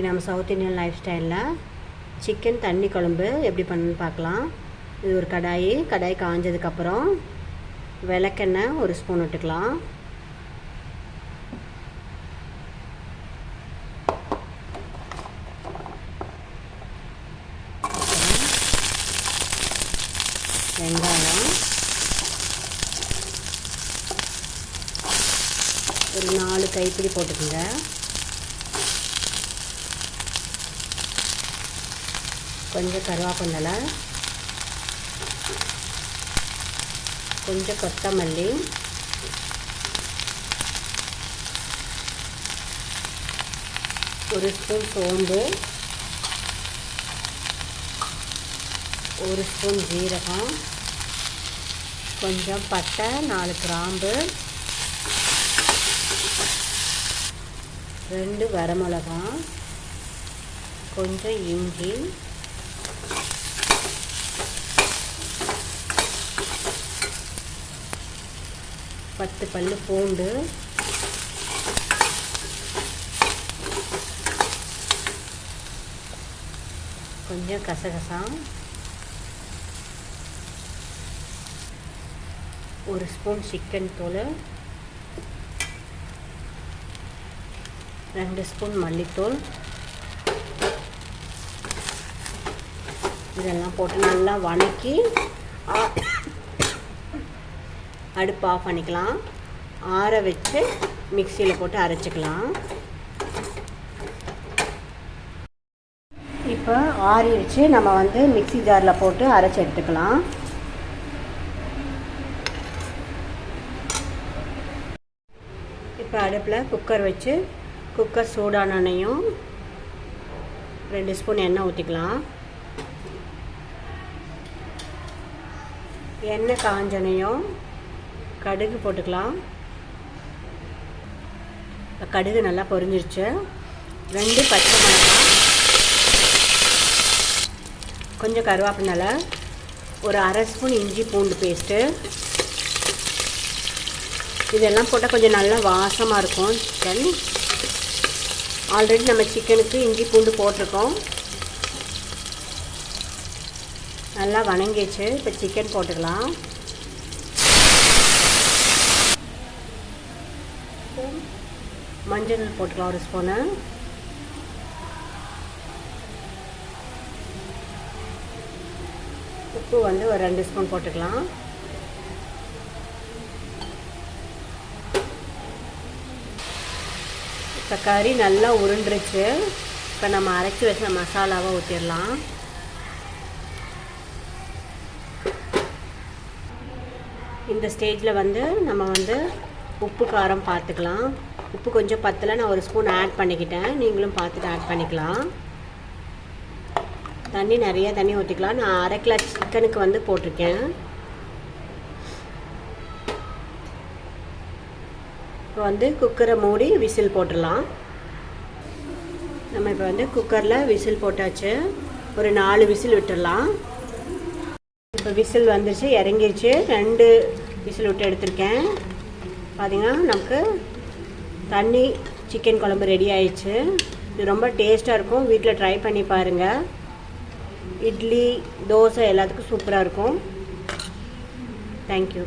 இன்றைக்கி நம்ம south Indian life ஸ்டைலில் சிக்கன் தண்ணி குழம்பு எப்படி பண்ணுன்னு பார்க்கலாம். இது ஒரு கடாய் கடாய் காஞ்சதுக்கப்புறம் விளக்கெண்ணெய் ஒரு ஸ்பூன் விட்டுக்கலாம். வெங்காயம் ஒரு நாலு கைப்பிடி போட்டுக்கோங்க. கொஞ்சம் கருவேப்பிலை கொஞ்சம் கொத்தமல்லி. ஒரு ஸ்பூன் சோம்பு. ஒரு ஸ்பூன் ஜீரகம். கொஞ்சம் பட்டை நாலு கிராம்பு. ரெண்டு வரமிளகா. கொஞ்சம் இஞ்சி. பத்து பல் பூண்டு. கொஞ்சம் கசகசம் ஒரு ஸ்பூன் சிக்கன் தூள். ரெண்டு ஸ்பூன் மல்லித்தூள். இதெல்லாம் போட்டு நல்லா வணக்கி அடுப்பு ஆஃப் பண்ணிக்கலாம். ஆற வச்சு மிக்சியில் போட்டு அரைச்சிக்கலாம். இப்போ ஆறிடுச்சு நம்ம வந்து மிக்சி ஜாரில் போட்டு அரைச்சி எடுத்துக்கலாம். இப்போ அடுப்பில் குக்கர் வச்சு குக்கர் சூடானையும் ரெண்டு ஸ்பூன் எண்ணெய் ஊற்றிக்கலாம் எண்ணெய் காஞ்சனையும் கடுகு போட்டுக்கலாம். கடுகு நல்லா பொரிஞ்சிருச்சு. ரெண்டு பச்சை மிளகாய். கொஞ்சம் கருவேப்பிலை. ஒரு அரை ஸ்பூன் இஞ்சி பூண்டு பேஸ்ட்டு. இதெல்லாம் போட்டால் கொஞ்சம் நல்லா வாசமாக இருக்கும். சிக்கன் ஆல்ரெடி நம்ம சிக்கனுக்கு இஞ்சி பூண்டு போட்டிருக்கோம். நல்லா வணங்கிச்சு இப்போ சிக்கன் போட்டுக்கலாம். மஞ்சள் போட்டுக்கலாம் ஒரு ஸ்பூனு உப்பு வந்து ஒரு ரெண்டு ஸ்பூன் போட்டுக்கலாம். இப்போ கறி நல்லா உருண்டுருச்சு. இப்போ நம்ம அரைச்சி வச்ச மசாலாவை ஊற்றிடலாம் இந்த ஸ்டேஜில் வந்து நம்ம வந்து உப்பு காரம் பார்த்துக்கலாம் உப்பு கொஞ்சம் பத்தில் நான் ஒரு ஸ்பூன் ஆட் பண்ணிக்கிட்டேன். நீங்களும் பார்த்துட்டு ஆட் பண்ணிக்கலாம். தண்ணி நிறைய தண்ணி ஊற்றிக்கலாம் நான் அரை கிலோ சிக்கனுக்கு வந்து போட்டிருக்கேன். இப்போ வந்து குக்கரை மூடி விசில் போட்டுடலாம். நம்ம இப்போ வந்து குக்கரில் விசில் போட்டாச்சு. ஒரு நாலு விசில் விட்டுடலாம். இப்போ விசில் வந்துருச்சு இறங்கிருச்சு. ரெண்டு விசில் விட்டு எடுத்திருக்கேன். பார்த்திங்கன்னா நமக்கு தண்ணி சிக்கன் குழம்பு ரெடி ஆயிடுச்சு. இது ரொம்ப டேஸ்ட்டாக இருக்கும். வீட்டில் ட்ரை பண்ணி பாருங்கள் இட்லி தோசை எல்லாத்துக்கும் சூப்பராக இருக்கும். தேங்க்யூ